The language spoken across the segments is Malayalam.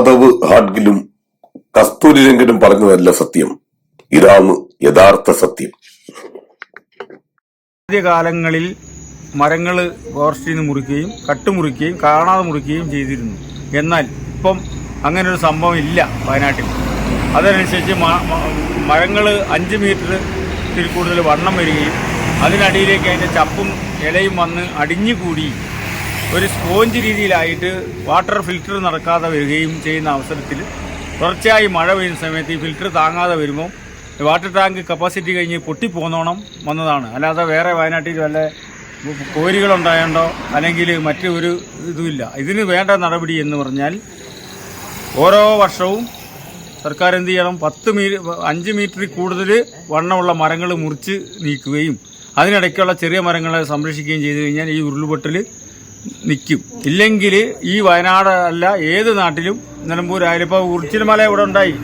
മാധവ് ഹാഡ്ഗിലും കസ്തൂരി രംഗനും പറഞ്ഞതല്ല സത്യം. ഇതാണ് യഥാർത്ഥ സത്യം. ആദ്യകാലങ്ങളിൽ മരങ്ങൾ ഫോറസ്റ്റിൽ നിന്ന് മുറിക്കുകയും കട്ടുമുറിക്കുകയും കാണാതെ മുറിക്കുകയും ചെയ്തിരുന്നു. എന്നാൽ ഇപ്പം അങ്ങനെ ഒരു സംഭവം ഇല്ല വയനാട്ടിൽ. അതനുസരിച്ച് മരങ്ങൾ അഞ്ച് മീറ്ററിൽ കൂടുതൽ വണ്ണം വരികയും അതിനടിയിലേക്ക് അതിന്റെ ചപ്പും ഇലയും വന്ന് അടിഞ്ഞുകൂടി ഒരു സ്പോഞ്ച് രീതിയിലായിട്ട് വാട്ടർ ഫിൽറ്റർ നടക്കാതെ വരികയും ചെയ്യുന്ന അവസരത്തിൽ തുടർച്ചയായി മഴ പെയ്യുന്ന സമയത്ത് ഈ ഫിൽറ്റർ താങ്ങാതെ വരുമ്പോൾ വാട്ടർ ടാങ്ക് കപ്പാസിറ്റി കഴിഞ്ഞ് പൊട്ടിപ്പോന്നോണം വന്നതാണ്. അല്ലാതെ വേറെ വയനാട്ടിൽ വല്ല കോരികളുണ്ടായോണ്ടോ അല്ലെങ്കിൽ മറ്റു ഒരു ഇതുമില്ല. ഇതിന് വേണ്ട നടപടി എന്ന് പറഞ്ഞാൽ ഓരോ വർഷവും സർക്കാർ എന്ത് ചെയ്യണം? പത്ത് മീ അഞ്ച് മീറ്ററിൽ കൂടുതൽ വണ്ണമുള്ള മരങ്ങൾ മുറിച്ച് നീക്കുകയും അതിനിടയ്ക്കുള്ള ചെറിയ മരങ്ങളെ സംരക്ഷിക്കുകയും ചെയ്തു കഴിഞ്ഞാൽ ഈ ഉരുൾപൊട്ടൽ നിൽക്കും ഇല്ലെങ്കിൽ ഈ വയനാട് അല്ല ഏത് നാട്ടിലും നിലമ്പൂരായാലും ഇപ്പോൾ ഉറിച്ചിൽമല ഇവിടെ ഉണ്ടായി.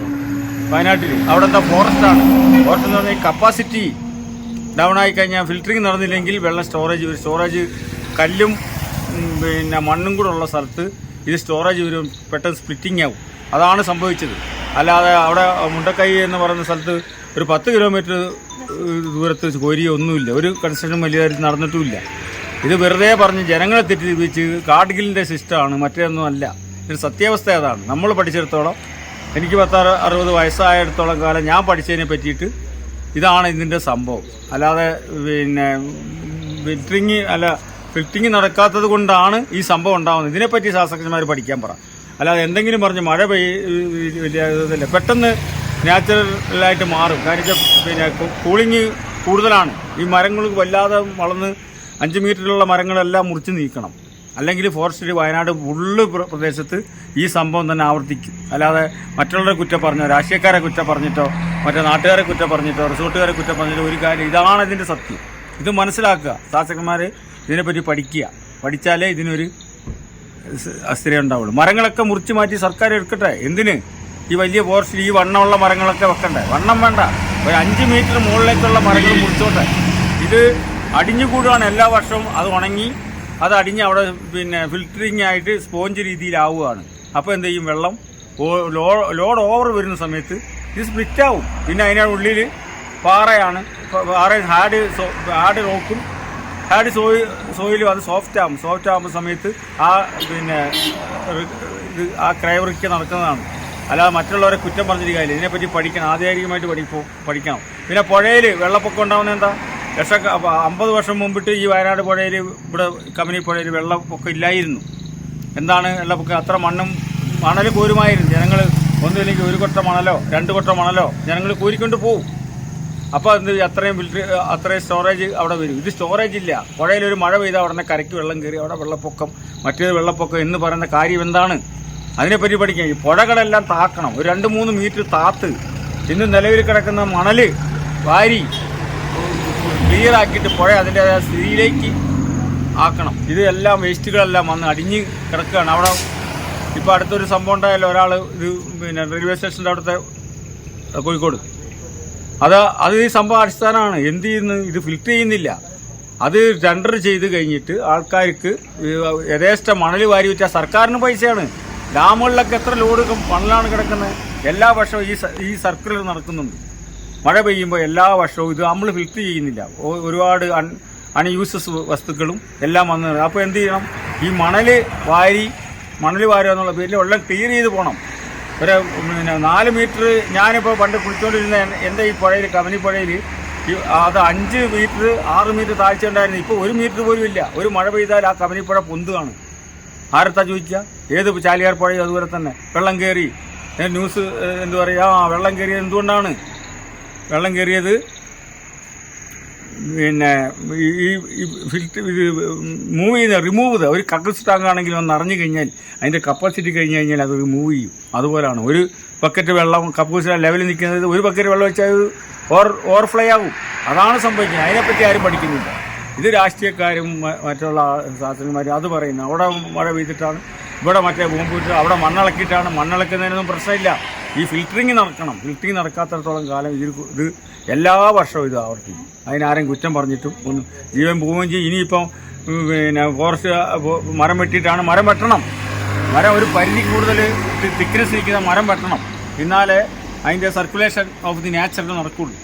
വയനാട്ടിൽ. അവിടുത്തെ ഫോറസ്റ്റാണ് ഫോറസ്റ്റ് എന്ന് പറഞ്ഞാൽ കപ്പാസിറ്റി ഡൗൺ ആയി കഴിഞ്ഞാൽ ഫിൽറ്ററിങ് നടന്നില്ലെങ്കിൽ വെള്ളം സ്റ്റോറേജ് വരും. സ്റ്റോറേജ് കല്ലും പിന്നെ മണ്ണും കൂടെ ഉള്ള സ്ഥലത്ത് ഇത് സ്റ്റോറേജ് വരും. പെട്ടെന്ന് സ്പ്ലിറ്റിംഗ് ആവും. അതാണ് സംഭവിച്ചത്. അല്ലാതെ അവിടെ മുണ്ടക്കൈ എന്ന് പറയുന്ന സ്ഥലത്ത് ഒരു പത്ത് കിലോമീറ്റർ ദൂരത്ത് കോരിയൊന്നുമില്ല ഒരു കൺസ്ട്രക്ഷൻ വലിയ നടന്നിട്ടുമില്ല. ഇത് വെറുതെ പറഞ്ഞ് ജനങ്ങളെ തെറ്റിദ്ധരിപ്പിച്ച് കാട്ടുകിലിന്റെ സിസ്റ്റമാണ് മറ്റേതൊന്നും അല്ല. ഇത് സത്യാവസ്ഥ അതാണ്. നമ്മൾ പഠിച്ചിടത്തോളം എനിക്ക് പത്താറ് അറുപത് വയസ്സായിടത്തോളം കാലം ഞാൻ പഠിച്ചതിനെ പറ്റിയിട്ട് ഇതാണ് ഇതിന്റെ സംഭവം. അല്ലാതെ പിന്നെ ഫിൽറ്ററിങ് അല്ല ഫിൽറ്ററിങ് നടക്കാത്തത് കൊണ്ടാണ് ഈ സംഭവം ഉണ്ടാകുന്നത് ഇതിനെപ്പറ്റി ശാസ്ത്രജ്ഞന്മാർ പഠിക്കാൻ പറ. അല്ലാതെ എന്തെങ്കിലും പറഞ്ഞ് മഴ പെയ്യ വലിയ പെട്ടെന്ന് നാച്ചുറലായിട്ട് മാറും. വെച്ചാൽ പിന്നെ കൂളിങ് കൂടുതലാണ്. ഈ മരങ്ങൾ വല്ലാതെ വളർന്ന് അഞ്ച് മീറ്ററിലുള്ള മരങ്ങളെല്ലാം മുറിച്ച് നീക്കണം. അല്ലെങ്കിൽ ഫോറസ്റ്റ് വയനാട് പ്ര- പ്രദേശത്ത് ഈ സംഭവം തന്നെ ആവർത്തിക്കും. അല്ലാതെ മറ്റുള്ളവരെ കുറ്റം പറഞ്ഞോ രാഷ്ട്രീയക്കാരെ കുറ്റം പറഞ്ഞിട്ടോ മറ്റേ നാട്ടുകാരെ കുറ്റം പറഞ്ഞിട്ടോ റിസോർട്ടുകാരെ കുറ്റം പറഞ്ഞിട്ടോ ഒരു കാര്യം ഇതാണ് ഇതിന്റെ സത്യം. ഇത് മനസ്സിലാക്കുക. ശാസ്ത്രജ്ഞന്മാർ ഇതിനെപ്പറ്റി പഠിക്കുക. പഠിച്ചാലേ ഇതിനൊരു അസ്ഥിര ഉണ്ടാവുള്ളൂ. മരങ്ങളൊക്കെ മുറിച്ച് മാറ്റി സർക്കാർ എടുക്കട്ടെ? എന്തിന്? ഈ വലിയ ഫോറസ്റ്റിൽ ഈ വണ്ണമുള്ള മരങ്ങളൊക്കെ വെക്കണ്ടേ? വണ്ണം വേണ്ട. ഒരു അഞ്ച് മീറ്റർ മുകളിലേക്കുള്ള മരങ്ങൾ മുറിച്ചോട്ടെ? ഇത് അടിഞ്ഞുകൂടുകയാണ് എല്ലാ വർഷവും അത് ഉണങ്ങി. അത് അടിഞ്ഞ് അവിടെ പിന്നെ ഫിൽറ്ററിങ് ആയിട്ട് സ്പോഞ്ച് രീതിയിലാവുകയാണ്. അപ്പോൾ എന്ത് ചെയ്യും വെള്ളം? ലോഡ് ഓവർ വരുന്ന സമയത്ത് ഇത് സ്പ്ലിറ്റ് ആവും. പിന്നെ അതിനുള്ളിൽ പാറയാണ്. പാറ ഹാർഡ് ഹാർഡ് റോക്കും ഹാർഡ് സോയിൽ സോയിലും അത് സോഫ്റ്റ് ആകും സോഫ്റ്റ് ആകുമ്പോൾ സമയത്ത് ആ പിന്നെ ഇത് ആ ക്രൈവറിക്ക് നടക്കുന്നതാണ്. അല്ലാതെ മറ്റുള്ളവരെ കുറ്റം പറഞ്ഞിരിക്കാനില്ല ഇതിനെപ്പറ്റി പഠിക്കണം. ആധികാരികമായിട്ട് പഠിപ്പോ പഠിക്കണം. പിന്നെ പുഴയിൽ വെള്ളപ്പൊക്കം ഉണ്ടാവുന്നത് എന്താ? ലക്ഷ അമ്പത് വർഷം മുമ്പിട്ട് ഈ വയനാട് പുഴയിൽ ഇവിടെ കമ്പനി പുഴയിൽ വെള്ളപ്പൊക്കം ഇല്ലായിരുന്നു. എന്താണ് വെള്ളപ്പൊക്കെ? അത്ര മണ്ണും മണൽ കോരുമായിരുന്നു. ജനങ്ങൾ ഒന്നുമില്ലെങ്കിൽ ഒരു കൊട്ട മണലോ രണ്ട് കൊട്ട മണലോ ജനങ്ങൾ കോരിക്കൊണ്ട് പോവും. അപ്പോൾ എന്ത്? അത്രയും ഫിൽറ്റർ അത്രയും സ്റ്റോറേജ് അവിടെ വരും. ഇത് സ്റ്റോറേജ് ഇല്ല. പുഴയിൽ ഒരു മഴ പെയ്താൽ ഉടനെ കരയ്ക്ക് വെള്ളം കയറി അവിടെ വെള്ളപ്പൊക്കം മറ്റേത് വെള്ളപ്പൊക്കം എന്ന് പറയുന്ന കാര്യം എന്താണ്? അതിനെപ്പറ്റി പഠിക്കാം. ഈ പുഴകളെല്ലാം താക്കണം. ഒരു രണ്ട് മൂന്ന് മീറ്റർ താത്ത്. ഇന്ന് നിലവിൽ കിടക്കുന്ന മണൽ വാരി ക്ലിയർ ആക്കിയിട്ട് പുഴ അതിന്റെ സ്ഥിതിയിലേക്ക് ആക്കണം. ഇത് എല്ലാം വേസ്റ്റുകളെല്ലാം വന്ന് അടിഞ്ഞ് കിടക്കുകയാണ്. അവിടെ ഇപ്പോൾ അടുത്തൊരു സംഭവം ഉണ്ടായാലും ഒരാൾ ഇത് പിന്നെ റെയിൽവേ സ്റ്റേഷന്റെ അവിടുത്തെ അഹ് കോഴിക്കോട്. അത് അത് ഈ സംഭവം അടിസ്ഥാനമാണ്. എന്ത് ചെയ്യുന്നു? ഇത് ഫിൽറ്റർ ചെയ്യുന്നില്ല. അത് ടെൻഡർ ചെയ്ത് കഴിഞ്ഞിട്ട് ആൾക്കാർക്ക് യഥേഷ്ട മണൽ വാരി വെച്ചാൽ സർക്കാരിന് പൈസയാണ്. ഡാമുകളിലൊക്കെ എത്ര ലോഡ് മണലാണ് കിടക്കുന്നത്? എല്ലാ വർഷവും ഈ ഈ സർക്കിൾ നടക്കുന്നുണ്ട്. മഴ പെയ്യുമ്പോൾ എല്ലാ വർഷവും ഇത് നമ്മൾ ഫിൽറ്റർ ചെയ്യുന്നില്ല. ഒരുപാട് അൺ അൺയൂസസ് വസ്തുക്കളും എല്ലാം വന്നു അപ്പോൾ എന്ത് ചെയ്യണം? ഈ മണൽ വാരി മണൽ വാരുക എന്നുള്ള പേരിൽ വെള്ളം ക്ലിയർ ചെയ്ത് പോകണം ഒരു പിന്നെ നാല് മീറ്റർ ഞാനിപ്പോൾ പണ്ട് കുളിച്ചുകൊണ്ടിരുന്ന എൻ- എന്റെ ഈ പുഴയിൽ കബനി പുഴയിൽ അത് അഞ്ച് മീറ്റർ ആറ് മീറ്റർ താഴ്ച ഉണ്ടായിരുന്നു. ഇപ്പോൾ ഒരു മീറ്റർ പോലും ഇല്ല. ഒരു മഴ പെയ്താൽ ആ കബനിപ്പുഴ പൊന്തുകയാണ്. ആരത്താ ചോദിക്കുക ഏത് ചാലിയാർ പുഴയും? അതുപോലെ തന്നെ. വെള്ളം കയറി ന്യൂസ് എന്തു പറയുക? ആ വെള്ളം കയറിയത് എന്തുകൊണ്ടാണ്? വെള്ളം കയറിയത് പിന്നെ ഈ ഫിൽറ്റർ ഇത് മൂവ് ചെയ്യുന്ന റിമൂവ് ചെയ്ത ഒരു കക്കിൾസ് ടാങ്ക് ആണെങ്കിൽ ഒന്ന് അറിഞ്ഞു കഴിഞ്ഞാൽ അതിന്റെ കപ്പാസിറ്റി കഴിഞ്ഞ് കഴിഞ്ഞാൽ അത് റിമൂവ് ചെയ്യും. അതുപോലാണ്. ഒരു ബക്കറ്റ് വെള്ളം കക്കൂസിന്റെ ലെവലിൽ നിൽക്കുന്നത് ഒരു ബക്കറ്റ് വെള്ളം വെച്ചാൽ ഓവർ ഓവർഫ്ലൈ ആവും. അതാണ് സംഭവിക്കുന്നത്. അതിനെപ്പറ്റി ആരും പഠിക്കുന്നില്ല. ഇത് രാഷ്ട്രീയക്കാരും മറ്റുള്ള ശാസ്ത്രജ്ഞന്മാരും അത് പറയുന്നത്. അവിടെ മഴ പെയ്തിട്ടാണ് ഇവിടെ മറ്റേ ബോംബിട്ട് അവിടെ മണ്ണിളക്കിയിട്ടാണ് മണ്ണിളക്കുന്നതിനൊന്നും പ്രശ്നമില്ല. ഈ ഫിൽറ്ററിങ് നടക്കണം. ഫിൽറ്ററിങ് നടക്കാത്തടത്തോളം കാലം ഇതിൽ ഇത് എല്ലാ വർഷവും ഇത് ആവർത്തിക്കും. അതിനാരും കുറ്റം പറഞ്ഞിട്ടും ജീവൻ പോവുകയും ചെയ്യും. ഇനിയിപ്പം പിന്നെ ഫോറസ്റ്റ് മരം വെട്ടിയിട്ടാണ് മരം വെട്ടണം. മരം ഒരു പരിധി കൂടുതൽ തിക്നെസ് നിൽക്കുന്ന മരം വെട്ടണം. എന്നാലേ അതിന്റെ സർക്കുലേഷൻ ഓഫ് ദി നാച്ചുറൽ നടക്കുള്ളൂ.